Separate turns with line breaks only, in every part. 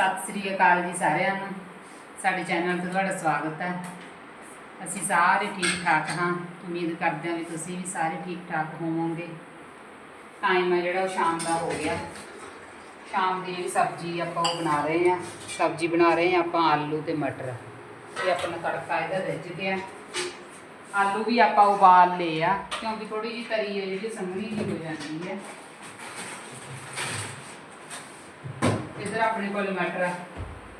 ਸਤਿ ਸ੍ਰੀ ਅਕਾਲ ਜੀ ਸਾਰਿਆਂ ਨੂੰ। ਸਾਡੇ ਚੈਨਲ ਤੇ ਤੁਹਾਡਾ ਸਵਾਗਤ ਹੈ। ਅਸੀਂ ਸਾਰੇ ਠੀਕ ਠਾਕ ਹਾਂ। ਉਮੀਦ ਕਰਦੇ ਹਾਂ ਵੀ ਤੁਸੀਂ ਵੀ ਸਾਰੇ ਠੀਕ ਠਾਕ ਹੋਵੋਗੇ। ਟਾਈਮ ਹੈ ਜਿਹੜਾ ਉਹ ਸ਼ਾਮ ਦਾ ਹੋ ਗਿਆ। ਸ਼ਾਮ ਦੀ ਜਿਹੜੀ ਸਬਜ਼ੀ ਆਪਾਂ ਉਹ ਬਣਾ ਰਹੇ ਹਾਂ। ਸਬਜ਼ੀ ਬਣਾ ਰਹੇ ਹਾਂ ਆਪਾਂ ਆਲੂ ਤੇ ਮਟਰ। ਇਹ ਆਪਣਾ ਤੜਕਾ ਇਹਦਾ ਰਿੱਝ ਗਿਆ ਆਲੂ ਵੀ ਆਪਾਂ ਉਬਾਲ ਲਏ ਆ। ਕਿਉਂਕਿ ਥੋੜੀ ਜਿਹੀ ਤਰੀ ਹੈ ਜਿਹੜੀ ਸੰਘਣੀ ਜਿਹੀ ਹੋ ਜਾਂਦੀ ਹੈ। ਇਧਰ ਆਪਣੇ ਕੋਲ ਮਟਰ ਆ।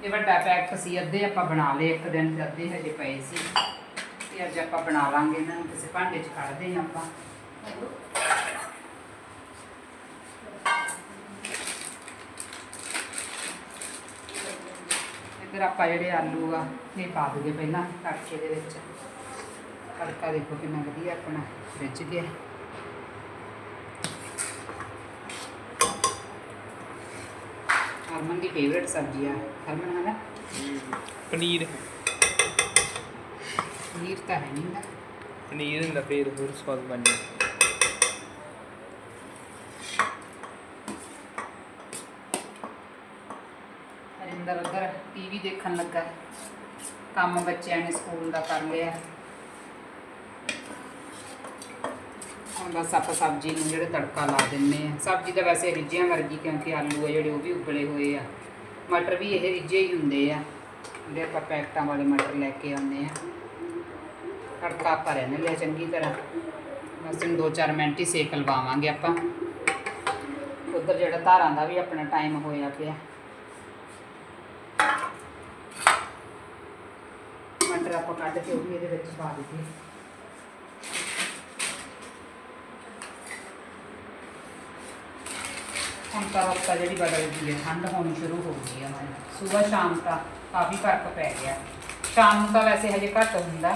ਇਹ ਵੱਡਾ ਪੈਕ ਸੀ ਅੱਧੇ ਆਪਾਂ ਬਣਾ ਲਏ, ਇੱਕ ਦਿਨ ਤੇ ਅੱਧੇ ਹਜੇ ਪਏ ਸੀ। ਤੇ ਅੱਜ ਆਪਾਂ ਬਣਾ ਲਾਂਗੇ ਇਹਨਾਂ ਨੂੰ, ਕਿਸੇ ਭਾਂਡੇ 'ਚ ਕੱਢਦੇ ਹਾਂ ਆਪਾਂ। ਇਧਰ ਆਪਾਂ ਜਿਹੜੇ ਆਲੂ ਆ, ਇਹ ਪਾ ਦਈਏ ਪਹਿਲਾਂ ਤੜਕੇ ਦੇ ਵਿੱਚ। ਤੜਕਾ ਦੇਖੋ ਕਿੰਨਾ ਵਧੀਆ ਆਪਣਾ ਰਿੱਝ ਗਿਆ। ਹਰਮਨ ਦੀ ਫੇਵਰਟ ਸਬਜ਼ੀ ਆ। ਹਰਮਨ ਹੈ ਨਾ
ਪਨੀਰ।
ਪਨੀਰ ਤਾਂ ਹੈ ਨਹੀਂ ਨਾ
ਪਨੀਰ ਹੁੰਦਾ ਫੇਰ ਹੋਰ ਸਵਾਦ ਬਣ ਜਾਂਦਾ।
ਹਰਿੰਦਰ ਉੱਧਰ ਟੀਵੀ ਦੇਖਣ ਲੱਗਾ। ਕੰਮ ਬੱਚਿਆਂ ਨੇ ਸਕੂਲ ਦਾ ਕਰ ਲਿਆ। ਬਸ ਆਪਾਂ ਸਬਜ਼ੀ ਨੂੰ ਜਿਹੜੇ ਤੜਕਾ ਲਾ ਦਿੰਨੇ ਆ ਸਬਜ਼ੀ ਤਾਂ ਵੈਸੇ ਰਿੱਝਿਆਂ ਵਰਗੀ ਕਿਉਂਕਿ ਆਲੂ ਆ ਜਿਹੜੇ ਉਹ ਵੀ ਉਬਲੇ ਹੋਏ ਆ। ਮਟਰ ਵੀ ਇਹ ਰਿੱਝੇ ਹੀ ਹੁੰਦੇ ਆ। ਜਿਹੜੇ ਆਪਾਂ ਪੈਕਟਾਂ ਵਾਲੇ ਮਟਰ ਲੈ ਕੇ ਆਉਂਦੇ ਆ। ਤੜਕਾ ਆਪਾਂ ਰਹਿਣ ਲਿਆ ਚੰਗੀ ਤਰ੍ਹਾਂ। ਬਸ ਇਹਨੂੰ 2-4 ਮਿੰਟ ਹੀ ਸੇਕ ਲਵਾਵਾਂਗੇ ਆਪਾਂ। ਉੱਧਰ ਜਿਹੜਾ ਧਾਰਾਂ ਦਾ ਵੀ ਆਪਣਾ ਟਾਈਮ ਹੋਇਆ ਪਿਆ। ਮਟਰ ਆਪਾਂ ਕੱਢ ਕੇ ਉਹ ਵੀ ਇਹਦੇ ਵਿੱਚ ਪਾ ਦਿੱਤੇ। ਹੁਣ ਤਾਂ ਰੁੱਤ ਜਿਹੜੀ ਬਦਲ ਗਈ ਹੈ, ਠੰਡ ਹੋਣੀ ਸ਼ੁਰੂ ਹੋ ਗਈ ਹੈ ਹੁਣ। ਸਵੇਰ ਸ਼ਾਮ ਤਾਂ ਕਾਫੀ ਫ਼ਰਕ ਪੈ ਗਿਆ। ਸ਼ਾਮ ਨੂੰ ਤਾਂ ਵੈਸੇ ਹਜੇ ਘੱਟ ਹੁੰਦਾ।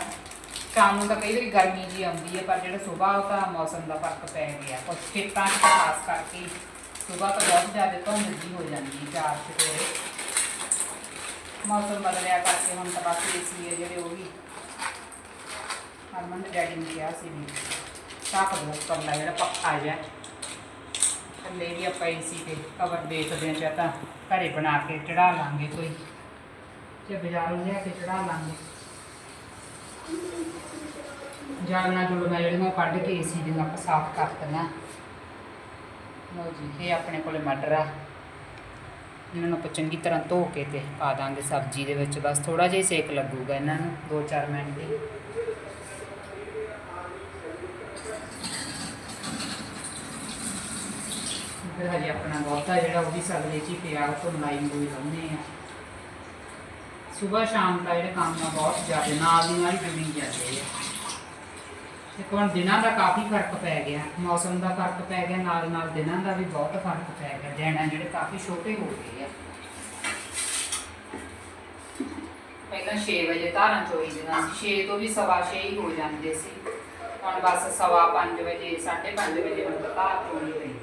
ਸ਼ਾਮ ਨੂੰ ਤਾਂ ਕਈ ਵਾਰੀ ਗਰਮੀ ਜੀ ਆਉਂਦੀ ਹੈ, ਪਰ ਜਿਹੜਾ ਸਵੇਰ ਉਹ ਮੌਸਮ ਦਾ ਫ਼ਰਕ ਪੈ ਗਿਆ। ਕੁਝ ਖੇਤਾਂ 'ਚ ਖਾਸ ਕਰਕੇ ਸਵੇਰ ਤਾਂ ਬਹੁਤ ਜ਼ਿਆਦਾ ਧੁੰਦ ਜੀ ਹੋ ਜਾਂਦੀ ਹੈ ਚਾਰ ਚਟੋਰੇ ਮੌਸਮ ਬਦਲਿਆ ਕਰਕੇ ਹੁਣ ਤਾਂ ਬਸ ਏਸੀ ਹੈ ਜਿਹੜੇ ਉਹ ਵੀ। ਹਰਮਨ ਦੇ ਡੈਡੀ ਨੇ ਕਿਹਾ ਸੀ ਵੀ ਸਾਕ ਦੋ ਉੱਪਰ ਜਿਹੜਾ ਪੱਖਾ ਜਿਹਾ। ਥੱਲੇ ਵੀ ਆਪਾਂ ਏਸੀ ਤੇ ਕਵਰ ਦੇਖਦੇ ਹਾਂ ਜਾਂ ਤਾਂ ਘਰੇ ਬਣਾ ਕੇ ਚੜਾ ਲਾਂਗੇ ਕੋਈ ਜੇ ਬਾਜ਼ਾਰੋਂ ਲਿਆ ਕੇ ਚੜਾ ਲਾਂਗੇ। ਜਾਲਣਾ ਜੁਲਣਾ ਜਿਹੜੀਆਂ ਕੱਢ ਕੇ ਏਸੀ ਦੀਆਂ ਆਪਾਂ ਸਾਫ਼ ਕਰ ਦੇਣਾ ਲਓ ਜੀ, ਇਹ ਆਪਣੇ ਕੋਲੇ ਮਟਰ ਆ। ਇਹਨਾਂ ਨੂੰ ਆਪਾਂ ਚੰਗੀ ਤਰ੍ਹਾਂ ਧੋ ਕੇ ਤੇ ਪਾ ਦਾਂਗੇ ਸਬਜ਼ੀ ਦੇ ਵਿੱਚ। ਬਸ ਥੋੜਾ ਜਿਹਾ ਸੇਕ ਲੱਗੂਗਾ ਇਹਨਾਂ ਨੂੰ 2-4 ਮਿੰਟ ਦੀ। ਫਿਰ ਹਜੇ ਆਪਣਾ ਬਹੁਤਾ ਜਿਹੜਾ ਉਹ ਵੀ ਸਬਜ਼ੀ 'ਚ ਹੀ ਪਿਆ, ਉਹ ਤੋਂ ਮਲਾਈ ਮਲੂਈ ਲਾਉਂਦੇ ਆ ਸਵੇਰ ਸ਼ਾਮ ਦਾ ਜਿਹੜੇ ਕੰਮ ਆ, ਬਹੁਤ ਜ਼ਿਆਦਾ ਨਾਲ ਦੀ ਨਾਲ ਹੀ ਜੁੜੀ ਜਾਂਦੇ ਆ। ਤੇ ਹੁਣ ਦਿਨਾਂ ਦਾ ਕਾਫੀ ਫ਼ਰਕ ਪੈ ਗਿਆ, ਮੌਸਮ ਦਾ ਫ਼ਰਕ ਪੈ ਗਿਆ, ਨਾਲ ਨਾਲ ਦਿਨਾਂ ਦਾ ਵੀ ਬਹੁਤ ਫ਼ਰਕ ਪੈ ਗਿਆ, ਦਿਨ ਜਿਹੜੇ ਕਾਫੀ ਛੋਟੇ ਹੋ ਗਏ ਆ। ਪਹਿਲਾਂ 6 ਵਜੇ ਧਾਰਾਂ ਚੋਈ ਦੀਆਂ ਸੀ 6 ਤੋਂ ਵੀ ਸਵਾ 6 ਹੀ ਹੋ ਜਾਂਦੇ ਸੀ। ਹੁਣ ਬਸ ਸਵਾ 5 ਵਜੇ 5:30 ਵਜੇ ਹੁਣ ਤਾਂ ਧਾਰ ਚੋਣੀ ਪੈਂਦੀ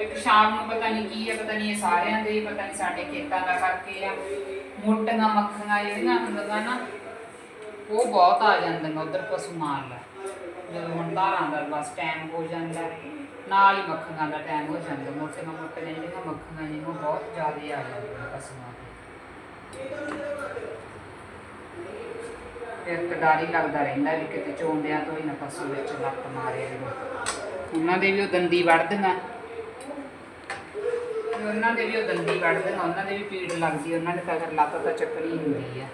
ਹੈ ਇੱਕ ਸ਼ਾਮ ਨੂੰ ਪਤਾ ਨਹੀਂ ਕੀ ਹੈ ਪਤਾ ਨਹੀਂ ਇਹ ਸਾਰਿਆਂ ਦੇ, ਪਤਾ ਨਹੀਂ ਸਾਡੇ ਖੇਤਾਂ ਦਾ ਕਰਕੇ ਆ। ਮੋਟੀਆਂ ਮੱਖੀਆਂ ਜਿਹੜੀਆਂ ਹੁੰਦੀਆਂ ਨਾ, ਉਹ ਬਹੁਤ ਆ ਜਾਂਦੀਆਂ ਉਧਰ ਪਸ਼ੂ ਮਾਰ ਲੈ ਜਦੋਂ ਹੁਣ ਧਾਰਾਂ ਦਾ ਬਸ ਟਾਈਮ ਹੋ ਜਾਂਦਾ, ਨਾਲ ਹੀ ਮੱਖੀਆਂ ਦਾ ਟਾਈਮ ਹੋ ਜਾਂਦਾ। ਮੋਟੀਆਂ ਮੋਟੀਆਂ ਜਿਹੜੀਆਂ ਮੱਖੀਆਂ ਨੇ, ਉਹ ਬਹੁਤ ਜ਼ਿਆਦਾ ਆ ਜਾਂਦੀਆਂ ਪਸ਼ੂਆਂ ਤੇ। ਫਿਰ ਤਾਂ ਲੱਗਦਾ ਰਹਿੰਦਾ ਵੀ ਕਿਤੇ ਚੋਂਦਿਆਂ ਤੋਂ ਹੀ ਨਾ ਪਸ਼ੂ ਵਿੱਚ ਲੱਤ ਮਾਰੇ ਉਹਨਾਂ ਦੇ ਵੀ ਉਹ ਦੰਦੀ ਵੜਦੀਆਂ ਤੇ ਉਹਨਾਂ ਦੇ ਵੀ ਉਹ ਦੰਦੀ ਵੜਦੀਆਂ ਉਹਨਾਂ ਦੇ ਵੀ ਪੀੜ ਲੱਗਦੀ ਉਹਨਾਂ ਨੇ ਤਾਂ ਫਿਰ ਲੱਤ ਤਾਂ ਚੱਕਣੀ ਹੁੰਦੀ ਆ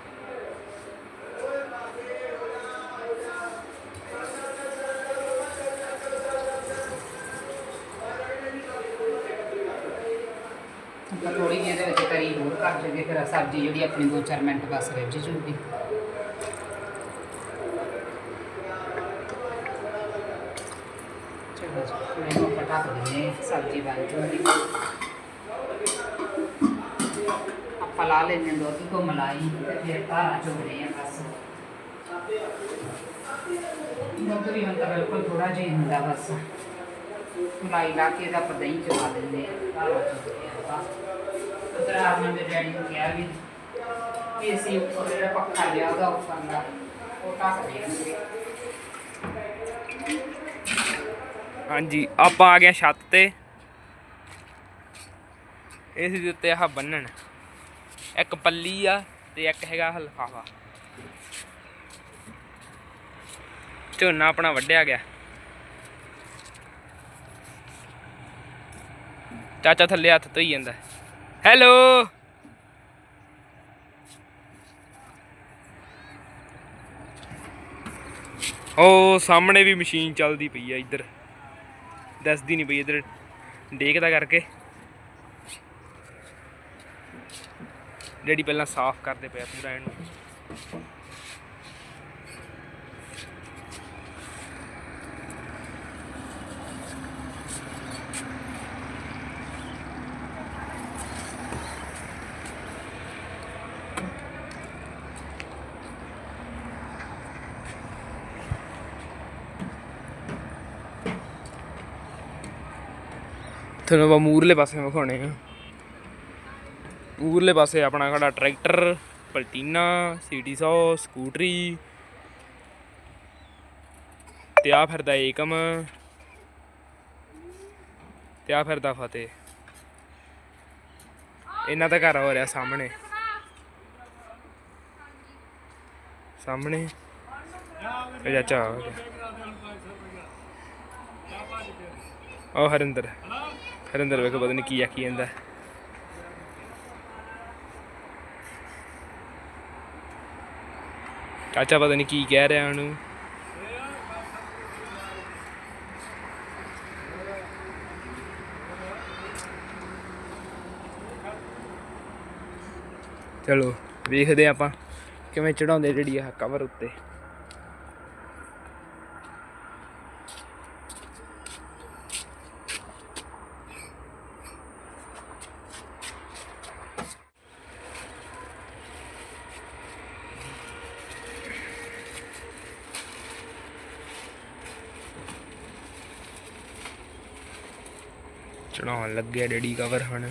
ਆਪਾਂ ਥੋੜੀ ਜਿਹੀ ਇਹਦੇ ਵਿੱਚ ਤਰੀ ਹੋਰ ਕਰ ਜਗੇ ਫਿਰ ਸਬਜ਼ੀ ਜਿਹੜੀ ਆਪਣੀ 2-4 ਮਿੰਟ ਬਸ ਰਿੱਝ ਜੂਗੀ। ਚਲੋ ਮੈਂ ਪਟਾ ਦਿੰਦੇ ਸਬਜ਼ੀ ਬਣ ਜੂਗੀ। ਆਪਾਂ ਲਾ ਲੈਂਦੇ ਦੁੱਧ ਤੋਂ ਮਲਾਈ ਤੇ ਫਿਰ ਧਾਰਾਂ ਚੋਣੇ ਆ ਬਸ। ਦੁੱਧ ਵੀ ਹੁਣ ਬਿਲਕੁਲ ਥੋੜਾ ਜਿਹਾ ਹੁੰਦਾ ਬਸ। ਮਲਾਈ ਲਾ ਕੇ ਤਾਂ ਆਪਾਂ ਦਹੀਂ ਚ ਦਿੰਦੇ ਆ ਧਾਰਾਂ ਚੋਣੇ ਆ ਆਪਾਂ ਉਧਰ ਹਰਮਨ ਦੇ ਡੈਡੀ ਨੂੰ ਕਿਹਾ ਵੀ ਵੀ ਅਸੀਂ ਉੱਪਰ ਜਿਹੜਾ ਪੱਖਾ ਲਿਆ ਉਹਦਾ ਉੱਪਰ ਦਾ ਉਹ ਢੱਕ ਦੇਣਗੇ
ਹਾਂਜੀ, ਆਪਾਂ ਆ ਗਏ ਛੱਤ ਤੇ। ਇਸ ਦੇ ਉੱਤੇ ਆਹ ਬੰਨਣ। ਇੱਕ ਪੱਲੀ ਆ ਤੇ ਇੱਕ ਹੈਗਾ ਹਲਫਾਫਾ। ਝੋਨਾ ਆਪਣਾ ਵੱਢਿਆ ਗਿਆ। ਚਾਚਾ ਥੱਲੇ ਹੱਥ ਧੋਈ ਜਾਂਦਾ। ਹੈਲੋ। ਉਹ ਸਾਹਮਣੇ ਵੀ ਮਸ਼ੀਨ ਚੱਲਦੀ ਪਈ ਆ ਇੱਧਰ। ਦੱਸਦੀ ਨਹੀਂ ਪਈ ਇੱਧਰ। ਦੇਖਦਾ ਕਰਕੇ। ਡੈਡੀ ਪਹਿਲਾਂ ਸਾਫ਼ ਕਰਦੇ ਪਿਆ ਪੂਰਾ ਇਹਨੂੰ। ਤੁਹਾਨੂੰ ਮੂਰਲੇ ਪਾਸੇ ਵਿਖਾਉਣੇ ਆ। ਮੂਰਲੇ ਪਾਸੇ ਆਪਣਾ ਖੜਾ ਟਰੈਕਟਰ, ਪਲਟੀਨਾ, ਸੀਟੀ 100 ਸਕੂਟਰੀ ਤੇ ਆ ਫਿਰਦਾ ਏਕਮ। ਤੇ ਆ ਫਿਰਦਾ ਫਤਿਹ। ਇਹਨਾਂ ਦਾ ਘਰ ਹੋ ਰਿਹਾ ਸਾਹਮਣੇ। ਸਾਹਮਣੇ। ਇਹ ਚਾਚਾ ਉਹ ਹਰਿੰਦਰ। ਹਰਿੰਦਰ ਵੇਖੋ ਪਤਾ ਨਹੀਂ ਕੀ ਆਖੀ ਜਾਂਦਾ। ਚਾਚਾ ਪਤਾ ਨਹੀਂ ਕੀ ਕਹਿ ਰਿਹਾ ਉਹਨੂੰ। ਚਲੋ, ਵੇਖਦੇ ਹਾਂ ਆਪਾਂ ਕਿਵੇਂ ਚੜਾਉਂਦੇ ਜਿਹੜੀ ਆ ਕਵਰ ਉੱਤੇ। ਚੜਾਉਣ ਲੱਗਿਆ ਡੈਡੀ ਕਵਰ ਹੁਣ।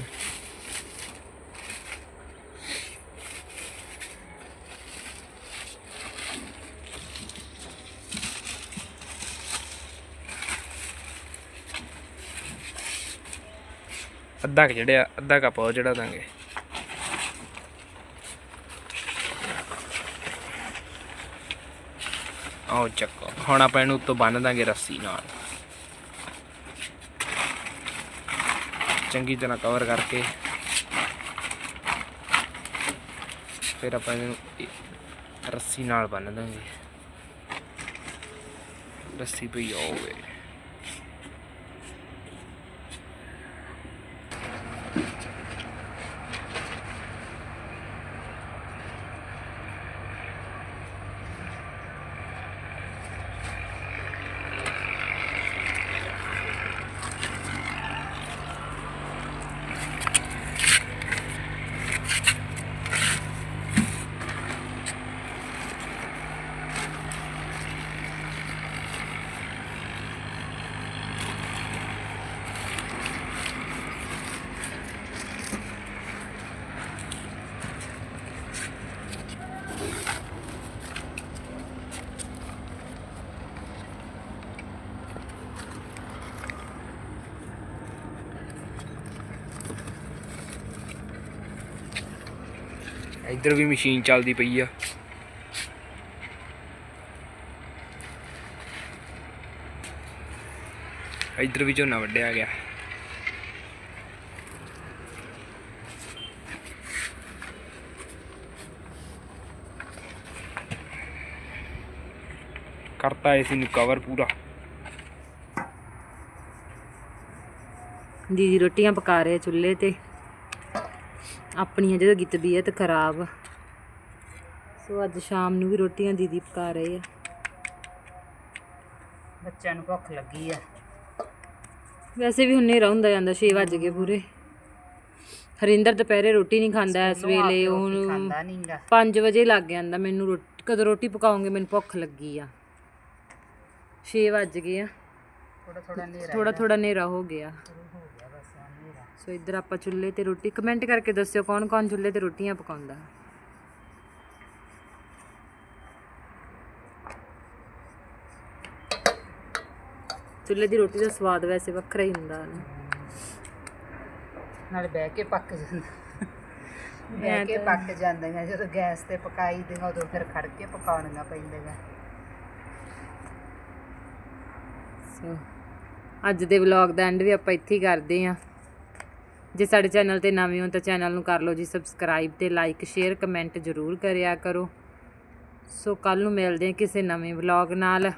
ਅੱਧਾ ਕੁ ਅੱਧਾ ਕੱਪ ਹੋਰ ਚੜਾ ਦਾਂਗੇ। ਆਓ ਚੱਕੋ, ਹੁਣ ਆਪਾਂ ਇਹਨੂੰ ਉੱਤੋਂ ਬੰਨ ਦਾਂਗੇ ਰੱਸੀ ਨਾਲ। ਚੰਗੀ ਤਰ੍ਹਾਂ ਕਵਰ ਕਰਕੇ। ਫਿਰ ਆਪਾਂ ਇਹਨੂੰ ਰੱਸੀ ਨਾਲ ਬੰਨ ਦਾਂਗੇ। ਰੱਸੀ ਪਈ ਹੋਵੇ ਇੱਧਰ ਵੀ ਮਸ਼ੀਨ ਚੱਲਦੀ ਪਈ ਆ। ਇੱਧਰ ਵੀ ਝੋਨਾ ਵੱਢਿਆ ਗਿਆ। ਕਰਤਾ ਇਸੇ ਨੂੰ ਕਵਰ ਪੂਰਾ।
ਦੀਦੀ ਰੋਟੀਆਂ ਪਕਾ ਰਹੇ ਚੁੱਲ੍ਹੇ ਤੇ। ਆਪਣੀਆਂ ਜਦੋਂ ਗਈ ਤਬੀਅਤ ਖਰਾਬ ਸੋ ਅੱਜ ਸ਼ਾਮ ਨੂੰ ਵੀ ਰੋਟੀਆਂ ਦੀਦੀ ਪਕਾ ਰਹੇ ਆ।
ਬੱਚਿਆਂ ਨੂੰ ਭੁੱਖ ਲੱਗੀ ਆ।
ਵੈਸੇ ਵੀ ਹੁਣ ਹਨੇਰਾ ਹੁੰਦਾ ਜਾਂਦਾ 6 ਵਜ ਗਏ ਪੂਰੇ। ਹਰਿੰਦਰ ਦੁਪਹਿਰੇ ਰੋਟੀ ਨਹੀਂ ਖਾਂਦਾ ਇਸ ਵੇਲੇ ਉਹਨੂੰ
ਖਾਂਦਾ ਨਹੀਂਗਾ।
5 ਵਜੇ ਲੱਗ ਜਾਂਦਾ ਮੈਨੂੰ ਰੋਟੀ ਕਦੋਂ ਰੋਟੀ ਪਕਾਉਂਗੇ ਮੈਨੂੰ ਭੁੱਖ ਲੱਗੀ ਆ। 6 ਵਜ ਗਏ ਆ।
ਥੋੜਾ ਥੋੜਾ ਨੇਰਾ
ਥੋੜਾ ਥੋੜਾ ਹਨੇਰਾ ਹੋ ਗਿਆ
ਹੋ ਗਿਆ ਬਸ ਹੁਣ ਨੇਰਾ
ਸੋ ਇੱਧਰ ਆਪਾਂ ਚੁੱਲ੍ਹੇ ਤੇ ਰੋਟੀ ਕਮੈਂਟ ਕਰਕੇ ਦੱਸਿਓ ਕੌਣ ਕੌਣ ਚੁੱਲ੍ਹੇ ਤੇ ਰੋਟੀਆਂ ਪਕਾਉਂਦਾ। ਚੁੱਲ੍ਹੇ ਦੀ ਰੋਟੀ ਦਾ ਸਵਾਦ ਵੈਸੇ ਵੱਖਰਾ ਹੀ ਹੁੰਦਾ। ਨਾ
ਨਾਲੇ ਬਹਿ ਕੇ ਪੱਕ ਜਾਂਦਾ। ਬਹਿ ਕੇ ਪੱਕ ਜਾਂਦੀਆਂ ਜਦੋਂ ਗੈਸ ਤੇ ਪਕਾਈ ਦੀਆਂ ਉਦੋਂ ਫਿਰ ਖੜ ਕੇ ਪਕਾਉਣੀਆਂ ਪੈਂਦੀਆਂ
ਸੋ ਅੱਜ ਦੇ ਵਲੌਗ ਦਾ ਐਂਡ ਵੀ ਆਪਾਂ ਇੱਥੇ ਹੀ ਕਰਦੇ ਹਾਂ। ਜੇ ਸਾਡੇ ਚੈਨਲ ਤੇ ਨਵੇਂ ਹੋ ਤਾਂ ਚੈਨਲ ਨੂੰ ਕਰ ਲਓ ਜੀ ਸਬਸਕ੍ਰਾਈਬ ਤੇ ਲਾਈਕ, ਸ਼ੇਅਰ, ਕਮੈਂਟ ਜ਼ਰੂਰ ਕਰਿਆ ਕਰੋ। ਸੋ ਕੱਲ ਨੂੰ ਮਿਲਦੇ ਹਾਂ ਕਿਸੇ ਨਵੇਂ ਵਲੌਗ ਨਾਲ।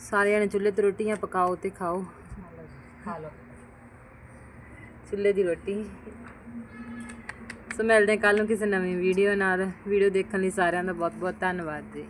ਸਾਰਿਆਂ ਨੇ ਚੁੱਲ੍ਹੇ ਤੇ ਰੋਟੀਆਂ ਪਕਾਓ ਤੇ ਖਾਓ।
ਖਾ ਲਓ
ਚੁੱਲ੍ਹੇ ਦੀ ਰੋਟੀ। ਸੋ ਮਿਲਦੇ ਹਾਂ ਕੱਲ ਨੂੰ ਕਿਸੇ ਨਵੀਂ ਵੀਡੀਓ ਨਾਲ। ਵੀਡੀਓ ਦੇਖਣ ਲਈ ਸਾਰਿਆਂ ਦਾ ਬਹੁਤ ਬਹੁਤ ਧੰਨਵਾਦ ਜੀ।